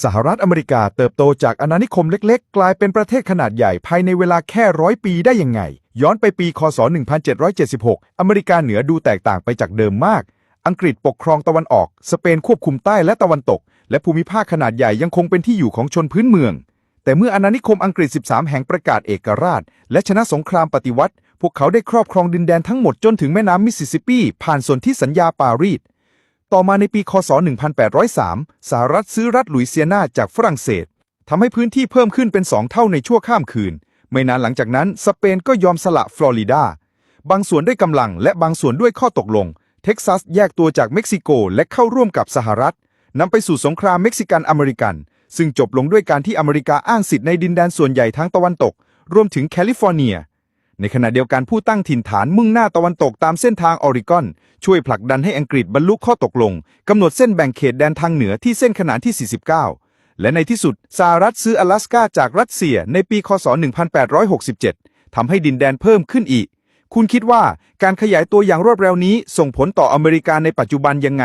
สหรัฐอเมริกาเติบโตจากอาณานิคมเล็กๆ กลายเป็นประเทศขนาดใหญ่ภายในเวลาแค่ร้อยปีได้ยังไง ย้อนไปปี คศ 1776 อเมริกาเหนือดูแตกต่างไปจากเดิมมาก อังกฤษปกครองตะวันออก สเปนควบคุมใต้และตะวันตก และภูมิภาคขนาดใหญ่ยังคงเป็นที่อยู่ของชนพื้นเมือง แต่เมื่ออาณานิคมอังกฤษ 13 แห่งประกาศเอกราช และชนะสงครามปฏิวัติ พวกเขาได้ครอบครองดินแดนทั้งหมดจนถึงแม่น้ำมิสซิสซิปปี ผ่านสนธิสัญญาปารีส ต่อมาในปีคศ 1803 สหรัฐซื้อรัฐหลุยเซียนาจากฝรั่งเศสทำให้พื้นที่เพิ่มขึ้นเป็นสองเท่าในชั่วข้ามคืน ไม่นานหลังจากนั้นสเปนก็ยอมสละฟลอริดา บางส่วนด้วยกำลังและบางส่วนด้วยข้อตกลง เท็กซัสแยกตัวจากเม็กซิโกและเข้าร่วมกับสหรัฐนำไปสู่สงครามเม็กซิกันอเมริกัน ซึ่งจบลงด้วยการที่อเมริกาอ้างสิทธิ์ในดินแดนส่วนใหญ่ทั้งตะวันตก รวมถึงแคลิฟอร์เนีย ในขณะเดียวกันผู้ตั้งถิ่นฐานมุ่งหน้าตะวันตกตามเส้นทางออริกอน ช่วยผลักดันให้อังกฤษบรรลุข้อตกลง กำหนดเส้นแบ่งเขตแดนทางเหนือที่เส้นขนานที่ 49 และในที่สุดสหรัฐซื้อ阿拉สกาจากรัสเซียในปีคศ 1867 ทำให้ดินแดนเพิ่มขึ้นอีก คุณคิดว่าการขยายตัวอย่างรวดเร็วนี้ส่งผลต่ออเมริกาในปัจจุบันยังไง